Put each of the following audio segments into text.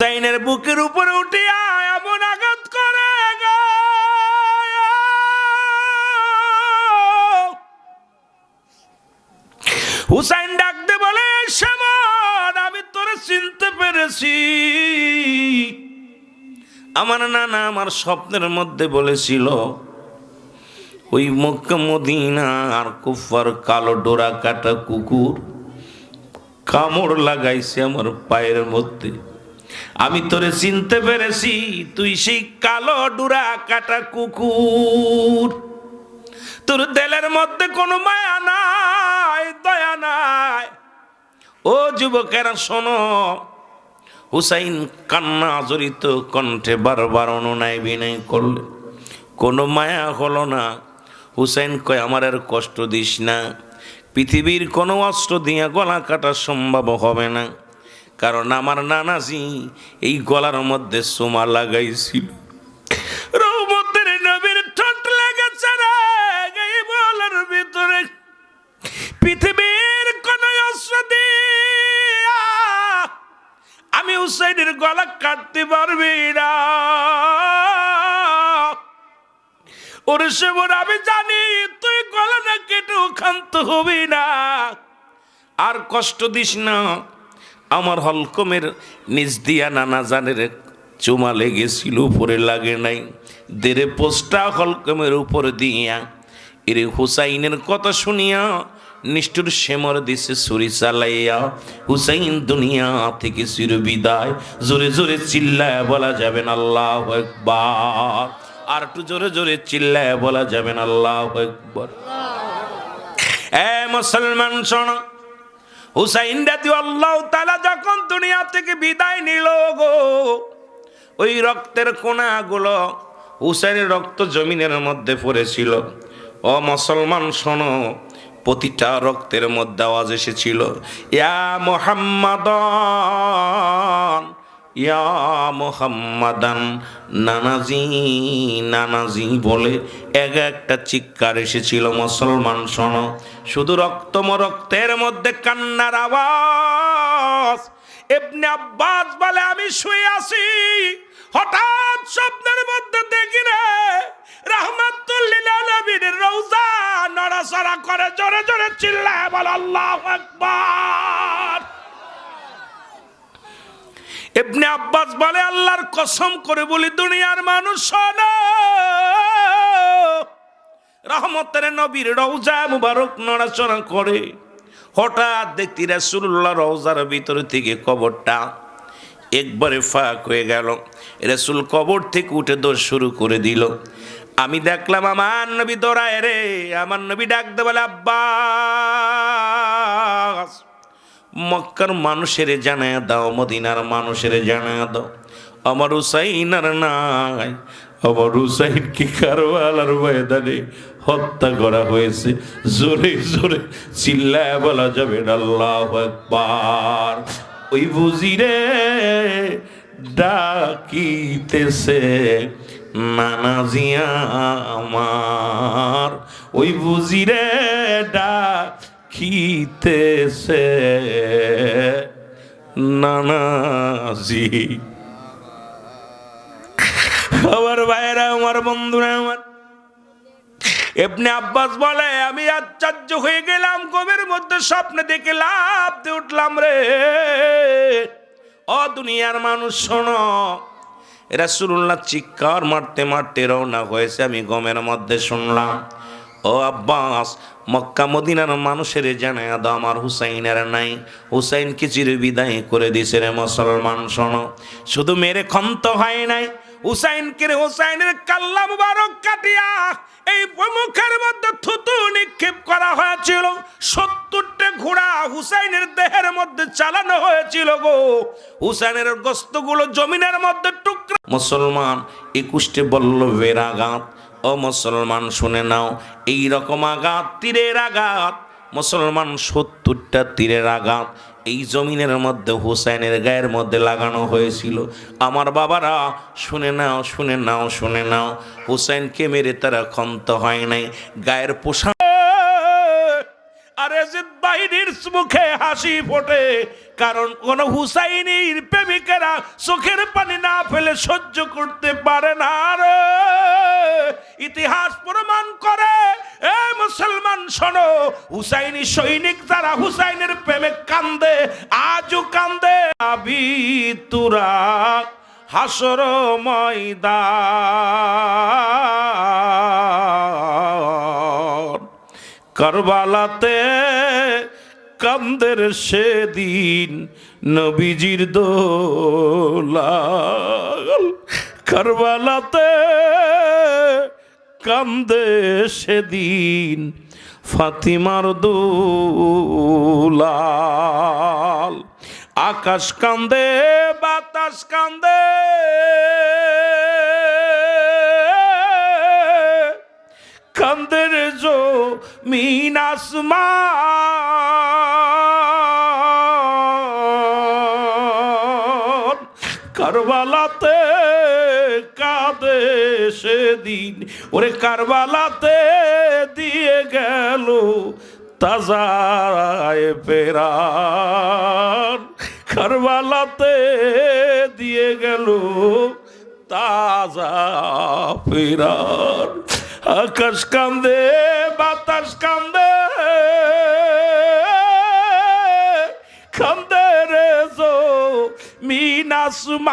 হুসাইনের বুকের উপরে উঠিয়া এমন আঘাত করে। হুসাইন ডাকতে বলে শ্যামন আমি তোরে চিনতে পেরেছি আমার নানা আমার স্বপ্নের মধ্যে বলেছিল, ওই মক্কা মদিনা আর কুফার কালো ডোরা কাটা কুকুর কামড় লাগাইছে আমার পায়ের মধ্যে আমি তোরে চিনতে পেরেছি, তুই সেই কালো ডুরা কাটা কুকুর। তোর দেলের মধ্যে কোনো মায়া নাই, দয়া নাই। ও যুবকেরা, শোনো, হুসাইন কান্না জড়িত কণ্ঠে বারবার অনুনয় বিনয় করলে। কোনো মায়া হলো না। হুসাইন কয়, আমার আর কষ্ট দিস না। পৃথিবীর কোনো অস্ত্র দিয়ে গলা কাটা সম্ভব হবে না। কারণ আমার নানাজি এই গলার মধ্যে সোমা লাগাইছিল। পৃথিবীর আমি হুসাইনের গলা কাটতে পারবি না। ওরে সেবর আমি জানি তুই গলা না কেটে ক্ষান্ত হবি না। আর কষ্ট দিস না। আমার হলকমের নিজ দিয়া নানা জানের চুমা লেগেছিল, উপরে লাগে নাই। দেরে পোস্টা হলকমের উপর দিয়া। এরে হুসাইনের কথা শুনিয়া নিষ্ঠুর সেমর দিছে ছুরি চালাইয়া, হুসাইন দুনিয়া থেকে চির বিদায়। জোরে জোরে চিল্লায় বলা যাবেন আল্লাহ একবার আর একটু জোরে জোরে চিল্লায় বলা যাবেন আল্লাহ একবার এ মুসলমান শোনো হুসাইন রাজি আল্লাহ তালা যখন দুনিয়া থেকে বিদায় নিল গো, ওই রক্তের কোনাগুলো হুসাইনের রক্ত জমিনের মধ্যে পড়েছিল। ও মুসলমান, শোনো, প্রতিটা রক্তের মধ্যে আওয়াজ এসেছিল, ইয়া মোহাম্মদন! ইয়া মোহাম্মদান, নানাজি নানাজি বলে এক একটা চিৎকার এসেছিল, মুসলমান শোনো। শুধু রক্তম রক্তের মধ্যে কান্নার আওয়াজ। এমনি আব্বাস বলে, আমি শুয়ে আছি। হঠাৎ স্বপ্নের মধ্যে দেখি রে, রহমাতুল্লিল আলমিনের রৌজা নড়াচড়া করে জোরে জোরে চিল্লায় বল, আল্লাহ আকবার। এমনি আব্বাস বলে, আল্লাহর কসম করে বলি, দুনিয়ার মানুষ রহমতের নবীর রৌজা মুবারক নড়াচড়া করে। হঠাৎ দেখতি রাসুল্লাহ রৌজার ভিতর থেকে কবরটা একবারে ফাঁক হয়ে গেল। রাসুল কবর থেকে উঠে দৌড় শুরু করে দিল। আমি দেখলাম, আমার নবী দৌড়ায় রে, আমার নবী ডাকতে বলে, আব্বাস। মক্কার মানুষের জানায় দাও, মদিনার মানুষের জানায় দাও। আমার হুসাইন আর নাই, আমার হুসাইনকে কারওয়ালার ময়দানে হত্যা করা হয়েছে। জোরে জোরে চিল্লায় বলা যাবে আল্লাহ একবার ওই বুঝিরে ডাকিতেছে নানাজিয়া আমার। ওই বুঝিরে ডাকিতেছে নানাজি আমার ভাইয়েরা আমার বন্ধুরা, আমার এমনি আব্বাস বলে, আমি আশ্চর্য হয়ে গেলাম কবের মধ্যে স্বপ্নে দেখে লাভ দিয়ে উঠলাম রে। ও দুনিয়ার মানুষ, শোনো সুরুল্লাহ চিৎকার মারতে মারতে রওনা হয়েছে, আমি গমের মধ্যে শুনলাম। ও আব্বাস, মক্কা মদিনার মানুষের জানায় দাও আমার হুসাইনের নাই। হুসাইনকে চির বিদায় করে দিছে রে মুসলমান, শোনো। শুধু মেরে ক্ষন্ত হয় নাই। হুসাইনকে হুসাইনের কাল্লা মুবারক কাটিয়া এই মুখের মধ্যে থুতু নিক্ষেপ করা হয়েছিল। সত্তরটা ঘোড়া হুসাইনের দেহের মধ্যে চালানো হয়েছিল গো। হুসাইনের গোস্তগুলো জমিনের মধ্যে টুকরা। মুসলমান, একুশটে বল্লভের আঘাত। ও মুসলমান শুনে নাও, এই রকম আঘাত, তীরের আঘাত। মুসলমান সত্তরটা তীরের আঘাত, এই জমিনের মধ্যে, হুসাইনের গায়ের মধ্যে লাগানো হয়েছিল। আমার বাবারা, শুনে নাও শুনে নাও শুনে নাও, হুসাইনকে মেরে তারা ক্ষন্ত হয় নাই। গায়ের পোশাক, আরে যে বাহিনীর মুখে হাসি ফোটে কারণ কোন হুসাইনির প্রেমিকেরা চোখের পানি না ফেলে সহ্য করতে পারে না ইতিহাস প্রমাণ করে, এ মুসলমান শোনো, হুসাইনি সৈনিক তারা হুসাইনের প্রেমে কান্দে, আজও কান্দে। আবি তুরা হাসর ময়দা কারবালাতে কান্দের সেদিন নবীজির দোলাল কারবালাতে কান্দে সেদিন ফাতিমার দোলাল। আকাশ কান্দে, বাতাস কান্দে। কান্দের জো মিনাসমান কারবালাতে কাঁদে সেদিন। ওরে কারবালাতে দিয়ে গেল তাজায় পেরান কারবালাতে দিয়ে গেল তাজা ফেরার। আকাশ কান্দে বাতাস কান্দে কান্দে রে জো মিনাসমান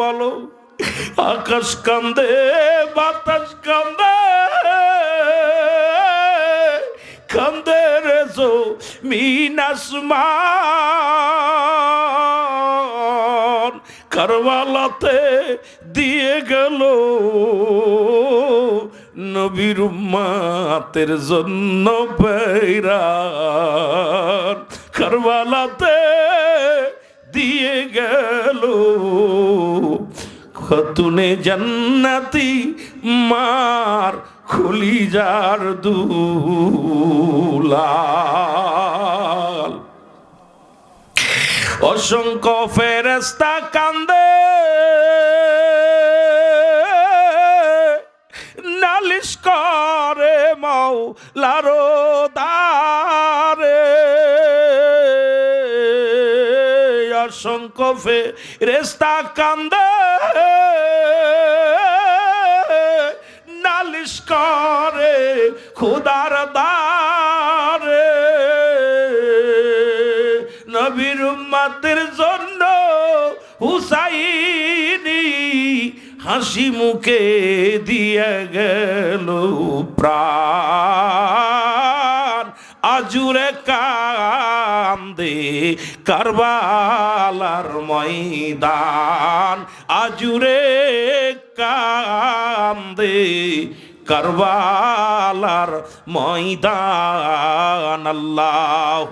বলো, আকাশ কান্দে, বাতাস কান্দে কান্দে রে জো মিনাসমান কারবালাতে দিয়ে গেল নবীর উম্মাতের জন্য বেরান কারবালাতে দিয়ে গেল খতুনে জান্নাতি মার খুলি যার দুলাল। অসংখ্য ফেরেস্তা কান্দে। নালিশ করে মাও লারো দারে। অসংখ্য ফেরেস্তা কান্দে। হাসি মুখে দিয়ে গেল প্রাণ। আজুরে কান্দে কারবালার ময়দান। আজুরে কান্দে কারবালার ময়দান। আল্লাহ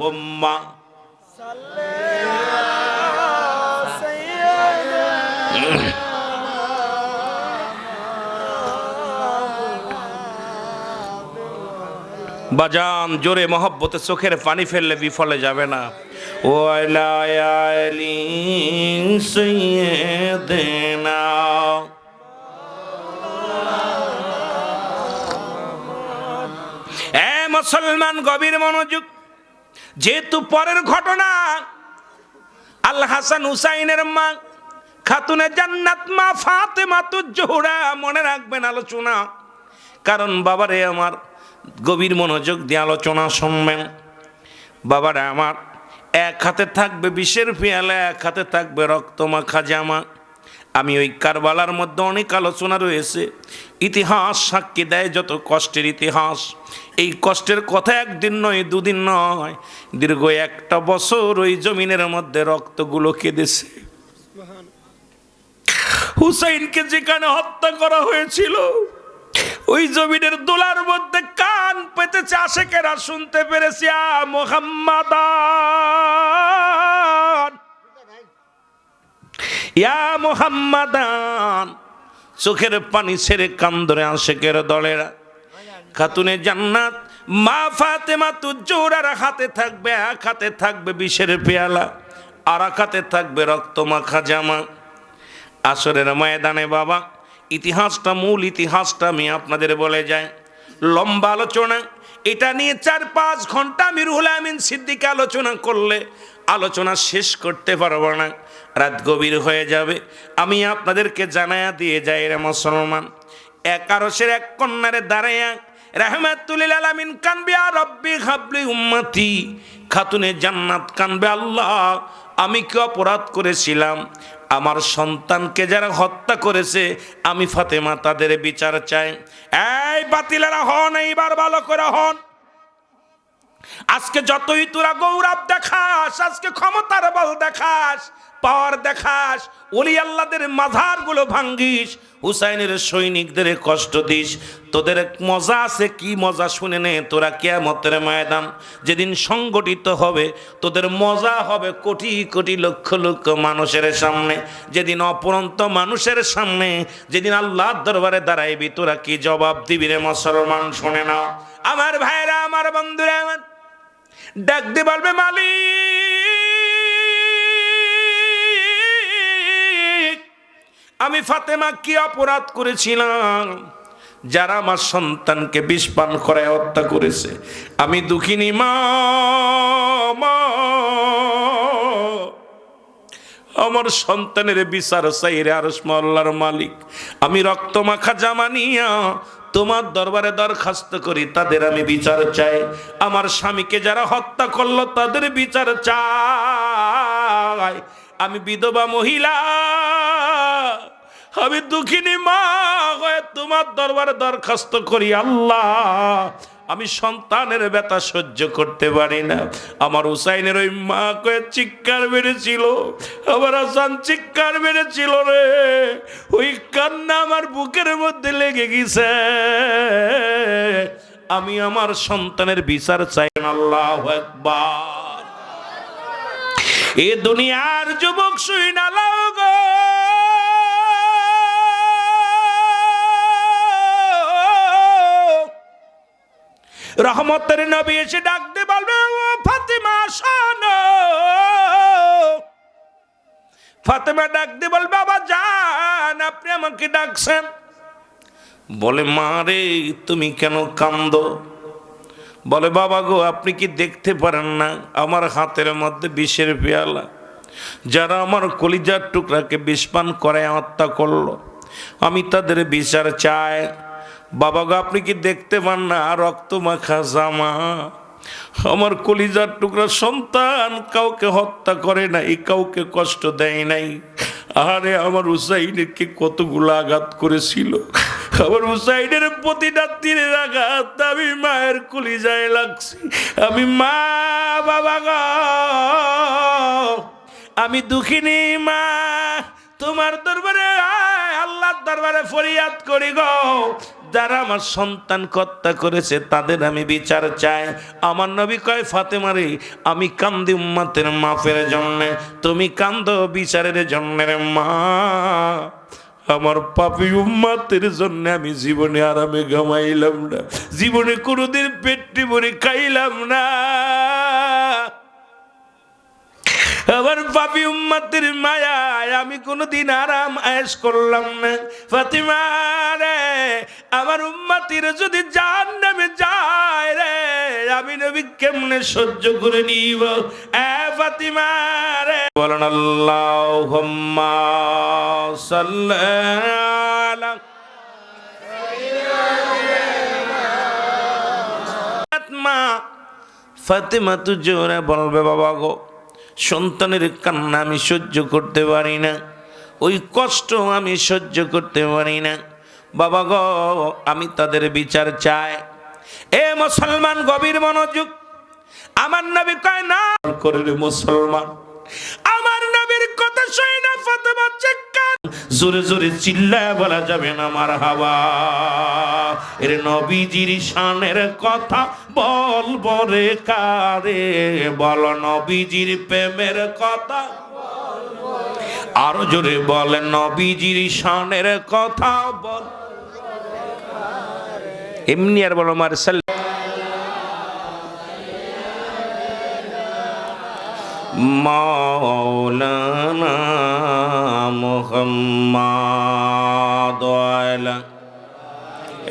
বাজান, জোরে মহব্বতে চোখের পানি ফেললে বিফলে যাবে না। মুসলমান গভীর মনোযোগ, যেহেতু পরের ঘটনা, আল হাসান হুসাইনের মা খাতুনে জান্নাত মা ফাতেমা জোহরা মনে রাখবেন আলোচনা। কারণ বাবারে আমার গভীর মনোযোগ দিয়ে আলোচনা শুনবেন। বাবারে আমার এক হাতে থাকবে বিষের পেয়ালা এক হাতে থাকবে রক্তমাখা জামা। আমি ওই কারবালার মধ্যে অনেক আলোচনা রয়েছে। ইতিহাস সাক্ষী দেয় যত কষ্টের ইতিহাস। এই কষ্টের কথা একদিন নয় দুদিন নয়। দীর্ঘ একটা বছর ওই জমিনের মধ্যে রক্তগুলো কেঁদেছে। হুসাইনকে যেখানে হত্যা করা হয়েছিল ওই জমিনের দোলার মধ্যে কান পেতেছে আশেকেরা, শুনতে পেরেছি আ মোহাম্মাদান। ইয়া মোহাম্মাদান, চোখের পানি ছেড়ে কান্দরে আশেকের দলেরা। খাতুনে জান্নাত, মা ফাতেমা তু জোড়ার হাতে থাকবে, এক হাতে থাকবে বিষের পেয়ালা, আর এক হাতে থাকবে রক্ত মাখা জামা। আসরের ময়দানে বাবা ইতিহাসটা, মূল ইতিহাসটা আমি আপনাদের বলে যাই। লম্বা আলোচনা, এটা নিয়ে চার পাঁচ ঘণ্টা আমি রুহুল আমিন সিদ্দিকে আলোচনা করলে আলোচনা শেষ করতে পারব না, রাত গভীর হয়ে যাবে। আমি আপনাদেরকে জানায়া দিয়ে যাই রে মুসলমান। একারসের এক কন্যারে দাঁড়াইয়া রাহমাতুলিল আলামিন কানবে রব্বি হাবলি উম্মতি, খাতুনে জান্নাত কানবে আল্লাহ, আমি কি অপরাধ করেছিলাম? আমার সন্তানকে যারা হত্যা করেছে, আমি ফাতেমা তাদের বিচার চাই। এই বাতিলেরা হন, এইবার ভালো করে হন। আজকে যতই তোরা গৌরব দেখাস, আজকে ক্ষমতার বল দেখাস, পাওয়ার দেখাস, ওলি আল্লাদের মাঝারগুলো ভাঙ্গিস, হুসাইনের সৈনিকদের কষ্ট দিস। তোদের মজা আছে, কি মজা শুনে নে, তোরা কেয়ামতের ময়দান যেদিন সংগঠিত হবে, তোদের মজা হবে কোটি কোটি লক্ষ লক্ষ মানুষের সামনে। যেদিন অপরন্ত মানুষের সামনে, যেদিন আল্লাহর দরবারে দাঁড়াইবি, তোরা কি জবাব দিবি রে মুসলমান শুনে নাও। আমার ভাইরা, আমার বন্ধুরা, আমার ডাক দিয়ে বলবে মালিক। আমি ফাতেমা কি অপরাধ করেছিলাম? যারা আমার সন্তানকে বিষ পান করে, হত্যা করেছে। আমি দুঃখিনী, মা। আমার সন্তানের বিচার চাইরে আরস আল্লাহর মালিক। আমি রক্ত মাখা জামা নিয়া তোমার দরবারে দরখাস্ত করি, তাদের আমি বিচার চাই। আমার স্বামীকে যারা হত্যা করল, তাদের বিচার চাই। আমি বিধবা মহিলা, আমি দুঃখিনী মা, হয়ে তোমার দরবারে দরখাস্ত করি, আল্লাহ। আমি সন্তানের ব্যথা সহ্য করতে পারি না। আমার হুসাইনের ওই মা কয়ে চিৎকার বেড়েছিল। আমার হাসান চিৎকার বেড়েছিল রে। ওই কান্না আমার বুকের মধ্যে লেগে গেছে। আমি আমার সন্তানের বিচার চাই আল্লাহ একবার এ দুনিয়ার যুবক শুই না রহমতের নবী এসে ডাকতে বলবে, ও ফাতেমা, শোনো। ফাতেমা ডাকতে বলবে, বাবা, যান, আপনি আমাকে ডাকছেন। বলে, মা রে, তুমি কেন কান্দ বলে, বাবা গো, আপনি কি দেখতে পারেন না? আমার হাতের মধ্যে বিষের পেয়ালা। যারা আমার কলিজার টুকরাকে বিষপান করে হত্যা করল। আমি তাদের বিচার চাই। বাবা গো আপনি কি দেখতে পান না? রক্ত মাখা জামা। আমার কলিজার টুকরা সন্তান কাউকে হত্যা করে নাই, কাউকে কষ্ট দেয় নাই। আরে, আমার হুসাইনকে কতগুলো আঘাত করেছিল। আমার হুসাইনের প্রতিটা তীরের আঘাত আমি মায়ের কলিজায় লাগছি। আমি মা বাবা গো আমি দুঃখিনী মা। তোমার দরবারে আল্লাহর দরবারে ফরিয়াদ করি গো। যারা আমার সন্তান হত্যা করেছে, তাদের আমি বিচার চাই। আমার নবী কয় ফাতেমারে আমি কান্দি উম্মাতের মাফের জন্য, তুমি কান্দ বিচারের জন্য রে মা। আমার পাপি উম্মাতের জন্য আমি জীবনে আরামে ঘামাইলাম না, জীবনে কোনোদিন পেটটি ভরে খাইলাম না। আমার পাপি উম্মাতের মায়ায় আমি কোনোদিন আরাম আয়েস করলাম না। ফাতিমা রে, আমার উম্মাতির যদি জান নামে যায় রে, আমি নবী কেমনে সহ্য করে নিব? এ ফাতিমা রে, বলেন আল্লাহ সাল্লাল্লাহু মা ফাতেমা তু জোরে বলবে বাবা গো। সন্তানের কান্না আমি সহ্য করতে পারি না, ওই কষ্ট আমি সহ্য করতে পারি না। বাবা গো, আমি তাদের বিচার চাই। এ মুসলমান, গভীর মনোযোগ। আমার নবী কয়, না করে মুসলমান। আমার নবীর কথা শুনে না ফাতেমা চিৎকার জোরে জোরে চিল্লায় বলা যাবে না আমার হাওয়া। এর নবীজির শানের কথা বল বরে কারে, বল নবীজির প্রেমের কথা। আরও জোরে বলেন নবীজির শানের কথা বল। এমনি আর বলো মার্শাল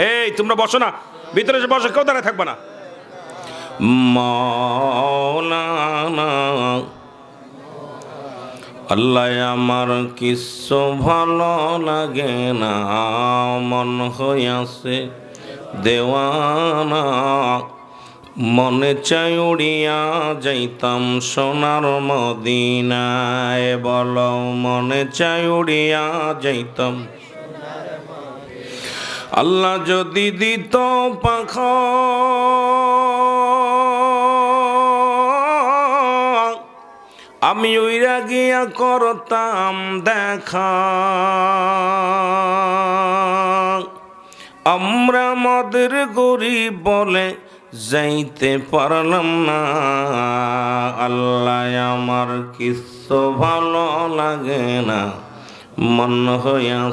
এই তোমরা বসো না। ভিতরে এসে বসো কেউ দাঁড়ায় থাকবে না। মৌলানা আল্লাহ আমার কিচ্ছু ভালো লাগে না মন হইয়াছে দেওয়ানা। মনে চাই উড়িয়া যাইতাম সোনার মদিনায়, বল মনে চাই উড়িয়া যাইতাম। আল্লাহ যদি দিত পাখ আমি উইরা গিয়া করতাম দেখা। আমরা মদের গরিব বলে যাইতে পারলাম না। আল্লাহ আমার কিছু ভালো লাগে না। মন হইয়া